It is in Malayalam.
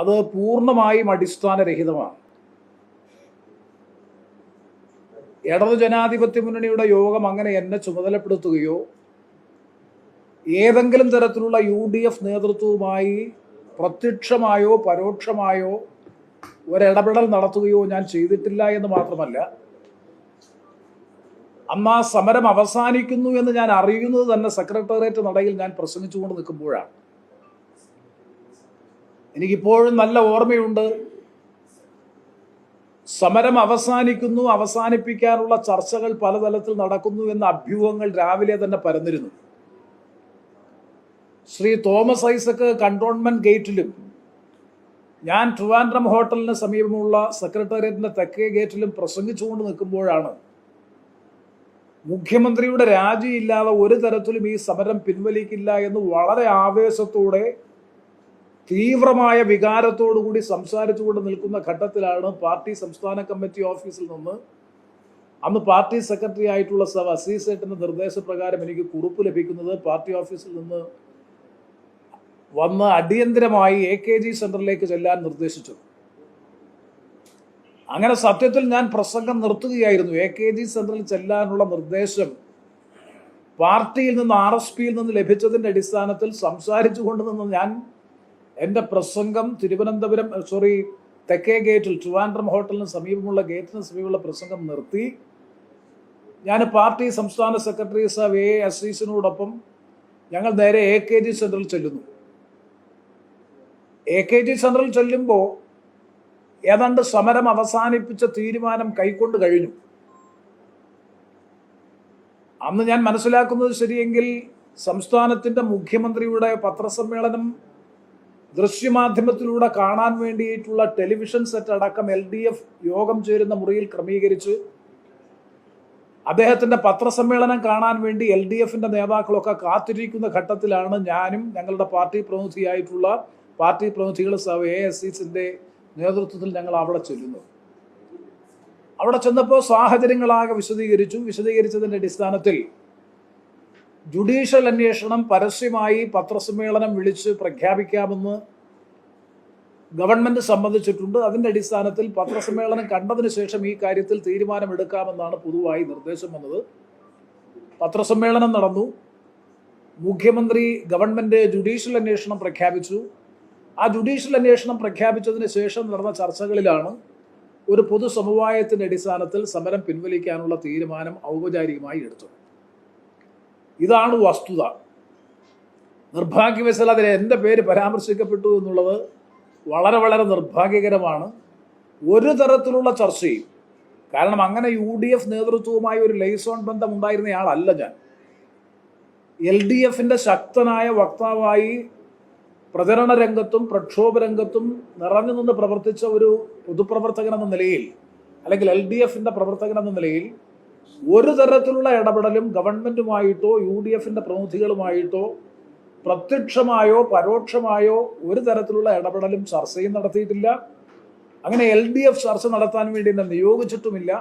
അത് പൂർണമായും അടിസ്ഥാനരഹിതമാണ്. ഇടതു ജനാധിപത്യ മുന്നണിയുടെ യോഗം അങ്ങനെ എന്നെ ചുമതലപ്പെടുത്തുകയോ ഏതെങ്കിലും തരത്തിലുള്ള യു ഡി എഫ് നേതൃത്വവുമായി പ്രത്യക്ഷമായോ പരോക്ഷമായോ ഒരിടപെടൽ നടത്തുകയോ ഞാൻ ചെയ്തിട്ടില്ല എന്ന് മാത്രമല്ല അന്ന് ആ സമരം അവസാനിക്കുന്നു എന്ന് ഞാൻ അറിയുന്നത് തന്നെ സെക്രട്ടേറിയറ്റ് നടയിൽ ഞാൻ പ്രസംഗിച്ചുകൊണ്ട് നിൽക്കുമ്പോഴാണ്. എനിക്കിപ്പോഴും നല്ല ഓർമ്മയുണ്ട്. സമരം അവസാനിക്കുന്നു അവസാനിപ്പിക്കാനുള്ള ചർച്ചകൾ പലതലത്തിൽ നടക്കുന്നു എന്ന അഭ്യൂഹങ്ങൾ രാവിലെ തന്നെ പരന്നിരുന്നു. ശ്രീ തോമസ് ഐസക്ക് കണ്ടോൺമെന്റ് ഗേറ്റിലും ഞാൻ ട്രിവാൻഡ്രം ഹോട്ടലിന് സമീപമുള്ള സെക്രട്ടേറിയറ്റിന്റെ തെക്കേ ഗേറ്റിലും പ്രസംഗിച്ചുകൊണ്ട് നിൽക്കുമ്പോഴാണ് മുഖ്യമന്ത്രിയുടെ രാജിയില്ലാതെ ഒരു തരത്തിലും ഈ സമരം പിൻവലിക്കില്ല എന്ന് വളരെ ആവേശത്തോടെ തീവ്രമായ വികാരത്തോടുകൂടി സംസാരിച്ചു സംസാരിച്ചുകൊണ്ട് നിൽക്കുന്ന ഘട്ടത്തിലാണ് പാർട്ടി സംസ്ഥാന കമ്മിറ്റി ഓഫീസിൽ നിന്ന് അന്ന് പാർട്ടി സെക്രട്ടറി ആയിട്ടുള്ള സവ അസീസേട്ടിന്റെ നിർദ്ദേശപ്രകാരം എനിക്ക് കുറിപ്പ് ലഭിക്കുന്നത് പാർട്ടി ഓഫീസിൽ നിന്ന് വന്ന് അടിയന്തരമായി എ കെ ജി സെന്ററിലേക്ക് ചെല്ലാൻ നിർദ്ദേശിച്ചു. അങ്ങനെ സത്യത്തിൽ ഞാൻ പ്രസംഗം നിർത്തുകയായിരുന്നു. എ കെ ജി സെന്ററിൽ ചെല്ലാനുള്ള നിർദ്ദേശം പാർട്ടിയിൽ നിന്ന് ആർ എസ് പിയിൽ നിന്ന് ലഭിച്ചതിന്റെ അടിസ്ഥാനത്തിൽ സംസാരിച്ചു കൊണ്ട് നിന്ന് ഞാൻ എന്റെ പ്രസംഗം തിരുവനന്തപുരം സോറി തെക്കേ ഗേറ്റിൽ ട്രിവാൻഡ്രം ഹോട്ടലിന് സമീപമുള്ള ഗേറ്റിന് സമീപമുള്ള പ്രസംഗം നിർത്തി. ഞാൻ പാർട്ടി സംസ്ഥാന സെക്രട്ടറി സാബ് എ അസീസിനോടൊപ്പം ഞങ്ങൾ നേരെ എ കെ ജി സെൻട്രൽ ചെല്ലുന്നു. എ കെ ജി സെൻട്രൽ ചെല്ലുമ്പോൾ ഏതാണ്ട് സമരം അവസാനിപ്പിച്ച തീരുമാനം കൈക്കൊണ്ട് കഴിഞ്ഞു. അന്ന് ഞാൻ മനസ്സിലാക്കുന്നത് ശരിയെങ്കിൽ സംസ്ഥാനത്തിന്റെ മുഖ്യമന്ത്രിയുടെ പത്രസമ്മേളനം ദൃശ്യമാധ്യമത്തിലൂടെ കാണാൻ വേണ്ടിയിട്ടുള്ള ടെലിവിഷൻ സെറ്റ് അടക്കം എൽ ഡി എഫ് യോഗം ചേരുന്ന മുറിയിൽ ക്രമീകരിച്ച് അദ്ദേഹത്തിന്റെ പത്രസമ്മേളനം കാണാൻ വേണ്ടി എൽ ഡി എഫിന്റെ നേതാക്കളൊക്കെ കാത്തിരിക്കുന്ന ഘട്ടത്തിലാണ് ഞാനും ഞങ്ങളുടെ പാർട്ടി പ്രതിനിധിയായിട്ടുള്ള പാർട്ടി പ്രതിനിധികൾ സഭ എ എസ് സിന്റെ നേതൃത്വത്തിൽ ഞങ്ങൾ അവിടെ ചെല്ലുന്നു. അവിടെ ചെന്നപ്പോൾ സാഹചര്യങ്ങളാകെ വിശദീകരിച്ചു. വിശദീകരിച്ചതിന്റെ അടിസ്ഥാനത്തിൽ ജുഡീഷ്യൽ അന്വേഷണം പരസ്യമായി പത്രസമ്മേളനം വിളിച്ച് പ്രഖ്യാപിക്കാമെന്ന് ഗവൺമെന്റ് സംബന്ധിച്ചിട്ടുണ്ട് അതിന്റെ അടിസ്ഥാനത്തിൽ പത്രസമ്മേളനം കണ്ടതിന് ശേഷം ഈ കാര്യത്തിൽ തീരുമാനമെടുക്കാമെന്നാണ് പൊതുവായി നിർദ്ദേശം വന്നത്. പത്രസമ്മേളനം നടന്നു. മുഖ്യമന്ത്രി ഗവൺമെന്റ് ജുഡീഷ്യൽ അന്വേഷണം പ്രഖ്യാപിച്ചു. ആ ജുഡീഷ്യൽ അന്വേഷണം പ്രഖ്യാപിച്ചതിന് ശേഷം നടന്ന ചർച്ചകളിലാണ് ഒരു പൊതുസമവായത്തിന്റെ അടിസ്ഥാനത്തിൽ സമരം പിൻവലിക്കാനുള്ള തീരുമാനം ഔപചാരികമായി എടുത്തത്. ഇതാണ് വസ്തുത. നിർഭാഗ്യവശാൽ അതിൽ എന്റെ പേര് പരാമർശിക്കപ്പെട്ടു എന്നുള്ളത് വളരെ വളരെ നിർഭാഗ്യകരമാണ്. ഒരു തരത്തിലുള്ള ചർച്ചയും കാരണം അങ്ങനെ യു ഡി എഫ് നേതൃത്വവുമായി ഒരു ലൈസോൺ ബന്ധം ഉണ്ടായിരുന്നയാളല്ല ഞാൻ. എൽ ഡി എഫിന്റെ ശക്തനായ വക്താവായി പ്രചരണ രംഗത്തും പ്രക്ഷോഭ രംഗത്തും നിറഞ്ഞു നിന്ന് പ്രവർത്തിച്ച ഒരു പൊതുപ്രവർത്തകൻ എന്ന നിലയിൽ അല്ലെങ്കിൽ എൽ ഡി എഫിന്റെ പ്രവർത്തകൻ എന്ന നിലയിൽ ഒരു തരത്തിലുള്ള ഇടപെടലും ഗവൺമെന്റുമായിട്ടോ യു ഡി എഫിന്റെ പ്രതിനിധികളുമായിട്ടോ പ്രത്യക്ഷമായോ പരോക്ഷമായോ ഒരു തരത്തിലുള്ള ഇടപെടലും ചർച്ചയും നടത്തിയിട്ടില്ല. അങ്ങനെ എൽ ഡി എഫ് ചർച്ച നടത്താൻ വേണ്ടി എന്നെ നിയോഗിച്ചിട്ടുമില്ല.